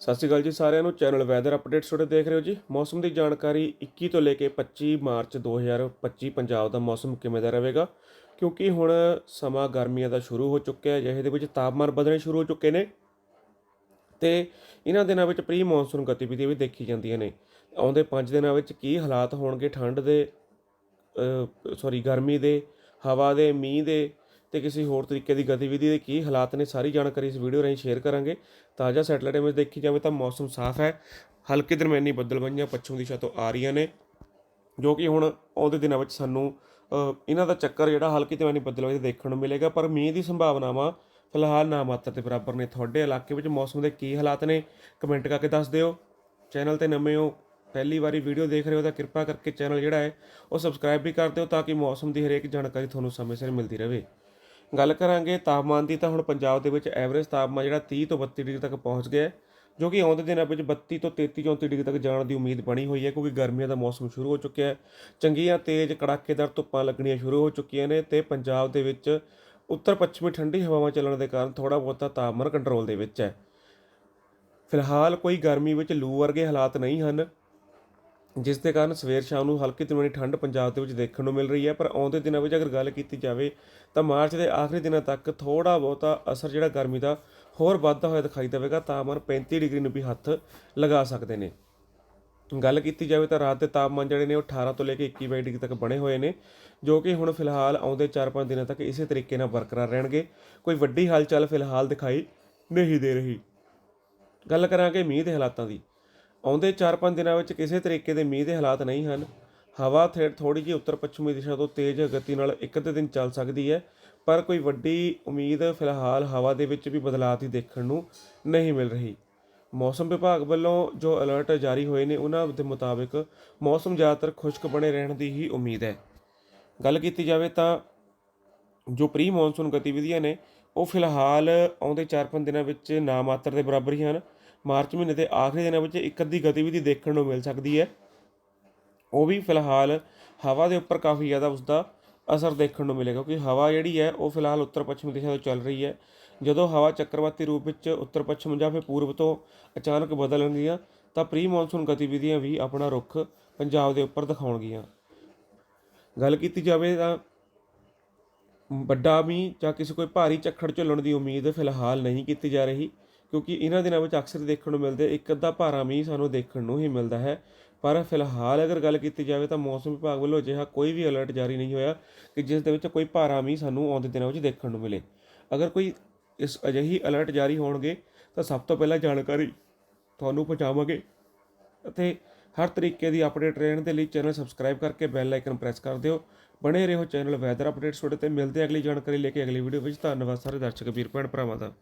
ਸਤਿ ਸ਼੍ਰੀ ਅਕਾਲ ਜੀ ਸਾਰਿਆਂ ਨੂੰ। ਚੈਨਲ ਵੈਦਰ ਅਪਡੇਟਸ ਤੁਹਾਡੇ ਦੇਖ ਰਹੇ ਹੋ ਜੀ। ਮੌਸਮ ਦੀ ਜਾਣਕਾਰੀ 21 ਤੋਂ ਲੈ ਕੇ 25 ਮਾਰਚ 2025 ਪੰਜਾਬ ਦਾ ਮੌਸਮ ਕਿਵੇਂ ਦਾ ਰਹੇਗਾ? ਕਿਉਂਕਿ ਹੁਣ ਸਮਾਂ ਗਰਮੀਆਂ ਦਾ ਸ਼ੁਰੂ ਹੋ ਚੁੱਕਿਆ ਹੈ, ਜਿਹਦੇ ਵਿੱਚ ਤਾਪਮਾਨ ਵਧਣੇ ਸ਼ੁਰੂ ਹੋ ਚੁੱਕੇ ਨੇ। ਤੇ ਇਹਨਾਂ ਦਿਨਾਂ ਵਿੱਚ ਪ੍ਰੀ ਮੌਨਸੂਨ ਗਤੀਵਿਧੀਆਂ ਵੀ ਦੇਖੀ ਜਾਂਦੀਆਂ ਨੇ। ਆਉਂਦੇ 5 ਦਿਨਾਂ ਵਿੱਚ ਕੀ ਹਾਲਾਤ ਹੋਣਗੇ? ਠੰਡ ਦੇ ਸੌਰੀ ਗਰਮੀ ਦੇ, ਹਵਾ ਦੇ, ਮੀਂਹ ਦੇ ਤੇ ਕਿਸੇ ਹੋਰ ਤਰੀਕੇ ਦੀ ਗਤੀਵਿਧੀ ਦੇ ਕੀ ਹਾਲਾਤ ਨੇ, ਸਾਰੀ ਜਾਣਕਾਰੀ ਇਸ ਵੀਡੀਓ ਰਾਹੀਂ ਸ਼ੇਅਰ ਕਰਾਂਗੇ। ਤਾਜ਼ਾ ਸੈਟਲਾਈਟ ਇਮੇਜ ਦੇਖੀ ਜਾਵੇ ਤਾਂ ਮੌਸਮ ਸਾਫ਼ ਹੈ। ਹਲਕੇ ਦਰਮਿਆਨੀ ਬੱਦਲਬਾਈਆਂ ਪੱਛਮ ਦਿਸ਼ਾ ਤੋਂ ਆ ਰਹੀਆਂ ਨੇ, ਜੋ ਕਿ ਹੁਣ ਆਉਂਦੇ ਦਿਨਾਂ ਵਿੱਚ ਸਾਨੂੰ ਇਹਨਾਂ ਦਾ ਚੱਕਰ ਜਿਹੜਾ ਹਲਕੀ ਦਰਮਿਆਨੀ ਬੱਦਲਬਾਈ ਦਾ ਦੇਖਣ ਨੂੰ ਮਿਲੇਗਾ। ਪਰ ਮੀਂਹ ਦੀ ਸੰਭਾਵਨਾਵਾਂ ਫਿਲਹਾਲ ਨਾ ਮਾਤਰ ਦੇ ਬਰਾਬਰ ਨੇ। ਤੁਹਾਡੇ ਇਲਾਕੇ ਵਿੱਚ ਮੌਸਮ ਦੇ ਕੀ ਹਾਲਾਤ ਨੇ ਕਮੈਂਟ ਕਰਕੇ ਦੱਸ ਦਿਓ। ਚੈਨਲ ਤੇ ਨਵੇਂ ਹੋ, ਪਹਿਲੀ ਵਾਰੀ ਵੀਡੀਓ ਦੇਖ ਰਹੇ ਹੋ ਤਾਂ ਕਿਰਪਾ ਕਰਕੇ ਚੈਨਲ ਜਿਹੜਾ ਹੈ, ਉਹ ਸਬਸਕ੍ਰਾਈਬ ਵੀ ਕਰ ਦਿਓ ਤਾਂ ਕਿ ਮੌਸਮ ਦੀ ਹਰੇਕ ਜਾਣਕਾਰੀ ਤੁਹਾਨੂੰ ਸਮੇਂ ਸਿਰ ਮਿਲਦੀ ਰਹੇ। ਗੱਲ ਕਰਾਂਗੇ ਤਾਪਮਾਨ ਦੀ, ਤਾਂ ਹੁਣ ਪੰਜਾਬ ਦੇ ਵਿੱਚ ਐਵਰੇਜ ਤਾਪਮਾਨ ਜਿਹੜਾ 30 ਤੋਂ 32 ਡਿਗਰੀ ਤੱਕ ਪਹੁੰਚ ਗਿਆ ਹੈ, ਜੋ ਕਿ ਆਉਂਦੇ ਦਿਨਾਂ ਵਿੱਚ 32 ਤੋਂ 33 34 ਡਿਗਰੀ ਤੱਕ ਜਾਣ ਦੀ ਉਮੀਦ ਬਣੀ ਹੋਈ ਹੈ, ਕਿਉਂਕਿ ਗਰਮੀਆਂ ਦਾ ਮੌਸਮ ਸ਼ੁਰੂ ਹੋ ਚੁੱਕਿਆ ਹੈ। ਚੰਗੀਆਂ ਤੇਜ਼ ਕੜਾਕੇਦਾਰ ਧੁੱਪਾਂ ਲੱਗਣੀਆਂ ਸ਼ੁਰੂ ਹੋ ਚੁੱਕੀਆਂ ਨੇ ਤੇ ਪੰਜਾਬ ਦੇ ਵਿੱਚ ਉੱਤਰ ਪੱਛਮੀ ਠੰਡੀ ਹਵਾਵਾਂ ਚੱਲਣ ਦੇ ਕਾਰਨ ਥੋੜਾ ਬਹੁਤਾ ਤਾਪਮਾਨ ਕੰਟਰੋਲ ਦੇ ਵਿੱਚ ਹੈ। ਫਿਲਹਾਲ ਕੋਈ ਗਰਮੀ ਵਿੱਚ ਲੂ ਵਰਗੇ ਹਾਲਾਤ ਨਹੀਂ ਹਨ। ਜਿਸ ਦੇ ਕਾਰਨ ਸਵੇਰ ਸ਼ਾਮ ਨੂੰ ਹਲਕੀ ਤੋਂ ਠੰਡ ਪੰਜਾਬ ਦੇ ਵਿੱਚ ਦੇਖਣ ਨੂੰ ਮਿਲ ਰਹੀ ਹੈ, ਪਰ ਆਉਂਦੇ ਦਿਨਾਂ ਵਿੱਚ ਅਗਰ ਗੱਲ ਕੀਤੀ ਜਾਵੇ ਤਾਂ ਮਾਰਚ ਦੇ ਆਖਰੀ ਦਿਨਾਂ ਤੱਕ ਥੋੜਾ ਬਹੁਤਾ ਅਸਰ ਜਿਹੜਾ ਗਰਮੀ ਦਾ ਹੋਰ ਵੱਧਦਾ ਹੋਇਆ ਦਿਖਾਈ ਦੇਵੇਗਾ ਤਾਪਮਾਨ 35 ਡਿਗਰੀ ਨੂੰ ਵੀ ਹੱਥ ਲਗਾ ਸਕਦੇ ਨੇ। ਗੱਲ ਕੀਤੀ ਜਾਵੇ ਤਾਂ ਰਾਤ ਦੇ ਤਾਪਮਾਨ ਜਿਹੜੇ ਨੇ ਉਹ 18 ਤੋਂ ਲੈ ਕੇ 21 22 ਡਿਗਰੀ ਤੱਕ ਬਣੇ ਹੋਏ ਨੇ, ਜੋ ਕਿ ਹੁਣ ਫਿਲਹਾਲ ਆਉਂਦੇ 4-5 ਦਿਨਾਂ ਤੱਕ ਇਸੇ ਤਰੀਕੇ ਨਾਲ ਬਰਕਰਾਰ ਰਹਿਣਗੇ। ਕੋਈ ਵੱਡੀ ਹਲਚਲ ਫਿਲਹਾਲ ਦਿਖਾਈ ਨਹੀਂ ਦੇ ਰਹੀ। ਗੱਲ ਕਰਾਂਗੇ ਮੀਂਹ ਦੇ ਹਾਲਾਤਾਂ ਦੀ। ਆਉਂਦੇ 4-5 ਦਿਨਾਂ ਵਿੱਚ ਕਿਸੇ ਤਰੀਕੇ ਦੇ ਮੀਂਹ ਦੇ ਹਾਲਾਤ ਨਹੀਂ ਹਨ। ਹਵਾ ਥੇੜ ਥੋੜੀ ਜਿਹੀ ਉੱਤਰ ਪੱਛਮੀ ਦਿਸ਼ਾ ਤੋਂ ਤੇਜ਼ ਗਤੀ ਨਾਲ ਇੱਕ ਅੱਧੇ ਦਿਨ ਚੱਲ ਸਕਦੀ ਹੈ, ਪਰ ਕੋਈ ਵੱਡੀ ਉਮੀਦ ਫਿਲਹਾਲ ਹਵਾ ਦੇ ਵਿੱਚ ਵੀ ਬਦਲਾਅ ਦੀ ਦੇਖਣ ਨੂੰ ਨਹੀਂ ਮਿਲ ਰਹੀ। ਮੌਸਮ ਵਿਭਾਗ ਵੱਲੋਂ ਜੋ ਅਲਰਟ ਜਾਰੀ ਹੋਏ ਨੇ, ਉਹਨਾਂ ਦੇ ਮੁਤਾਬਿਕ ਮੌਸਮ ਜ਼ਿਆਦਾਤਰ ਖੁਸ਼ਕ ਬਣੇ ਰਹਿਣ ਦੀ ਹੀ ਉਮੀਦ ਹੈ। ਗੱਲ ਕੀਤੀ ਜਾਵੇ ਤਾਂ ਜੋ ਪ੍ਰੀ ਮੌਨਸੂਨ ਗਤੀਵਿਧੀਆਂ ਨੇ, ਉਹ ਫਿਲਹਾਲ ਆਉਂਦੇ 4-5 ਦਿਨਾਂ ਵਿੱਚ ਨਾ ਮਾਤਰ ਦੇ ਬਰਾਬਰ ਹੀ ਹਨ। ਮਾਰਚ ਮਹੀਨੇ ਦੇ ਆਖਰੀ ਦਿਨਾਂ ਵਿੱਚ ਇੱਕ ਅੱਧੀ ਗਤੀਵਿਧੀ ਦੇਖਣ ਨੂੰ ਮਿਲ ਸਕਦੀ ਹੈ। ਉਹ ਵੀ ਫਿਲਹਾਲ ਹਵਾ ਦੇ ਉੱਪਰ ਕਾਫੀ ਜ਼ਿਆਦਾ ਉਸਦਾ ਅਸਰ ਦੇਖਣ ਨੂੰ ਮਿਲੇਗਾ, ਕਿਉਂਕਿ ਹਵਾ ਜਿਹੜੀ ਹੈ ਉਹ ਫਿਲਹਾਲ ਉੱਤਰ ਪੱਛਮੀ ਦਿਸ਼ਾ ਤੋਂ ਚੱਲ ਰਹੀ ਹੈ। ਜਦੋਂ ਹਵਾ ਚੱਕਰਵਾਤੀ ਰੂਪ ਵਿੱਚ ਉੱਤਰ ਪੱਛਮ ਜਾਂ ਫਿਰ ਪੂਰਬ ਤੋਂ ਅਚਾਨਕ ਬਦਲਣਗੀਆਂ ਤਾਂ ਪ੍ਰੀ ਮੌਨਸੂਨ ਗਤੀਵਿਧੀਆਂ ਵੀ ਆਪਣਾ ਰੁਖ ਪੰਜਾਬ ਦੇ ਉੱਪਰ ਦਿਖਾਉਣਗੀਆਂ। ਗੱਲ ਕੀਤੀ ਜਾਵੇ ਤਾਂ ਵੱਡਾ ਮੀਂਹ ਜਾਂ ਕਿਸੇ ਕੋਈ ਭਾਰੀ ਝੱਖੜ ਝੱਲਣ ਦੀ ਉਮੀਦ ਫਿਲਹਾਲ ਨਹੀਂ ਕੀਤੀ ਜਾ ਰਹੀ। ਕਿਉਂਕਿ ਇਹਨਾਂ ਦਿਨਾਂ ਵਿੱਚ ਅਕਸਰ ਦੇਖਣ ਨੂੰ ਮਿਲਦੇ ਇੱਕ ਅੱਧਾ ਭਾਰਾ ਮੀਂਹ ਸਾਨੂੰ ਦੇਖਣ ਨੂੰ ਹੀ ਮਿਲਦਾ ਹੈ। ਪਰ ਫਿਲਹਾਲ ਅਗਰ ਗੱਲ ਕੀਤੀ ਜਾਵੇ ਤਾਂ ਮੌਸਮ ਵਿਭਾਗ ਵੱਲੋਂ ਅਜਿਹਾ ਕੋਈ ਵੀ ਅਲਰਟ ਜਾਰੀ ਨਹੀਂ ਹੋਇਆ ਕਿ ਜਿਸ ਦੇ ਵਿੱਚ ਕੋਈ ਭਾਰਾ ਮੀਂਹ ਸਾਨੂੰ ਆਉਂਦੇ ਦਿਨਾਂ ਵਿੱਚ ਦੇਖਣ ਨੂੰ ਮਿਲੇ। ਅਗਰ ਕੋਈ ਇਸ ਅਜਿਹੀ ਅਲਰਟ ਜਾਰੀ ਹੋਣਗੇ ਤਾਂ ਸਭ ਤੋਂ ਪਹਿਲਾਂ ਜਾਣਕਾਰੀ ਤੁਹਾਨੂੰ ਪਹੁੰਚਾਵਾਂਗੇ ਅਤੇ ਹਰ ਤਰੀਕੇ ਦੀ ਅਪਡੇਟ ਰਹਿਣ ਦੇ ਲਈ ਚੈਨਲ ਸਬਸਕ੍ਰਾਈਬ ਕਰਕੇ ਬੈਲ ਆਈਕਨ ਪ੍ਰੈਸ ਕਰ ਦਿਓ। ਬਣੇ ਰਹੋ ਚੈਨਲ ਵੈਦਰ ਅਪਡੇਟਸ ਤੁਹਾਡੇ ਤੇ। ਮਿਲਦੇ ਅਗਲੀ ਜਾਣਕਾਰੀ ਲੈ ਕੇ ਅਗਲੀ ਵੀਡੀਓ ਵਿੱਚ। ਧੰਨਵਾਦ ਸਾਰੇ ਦਰਸ਼ਕ, ਵੀਰ, ਭੈਣ, ਭਰਾਵਾਂ ਦਾ।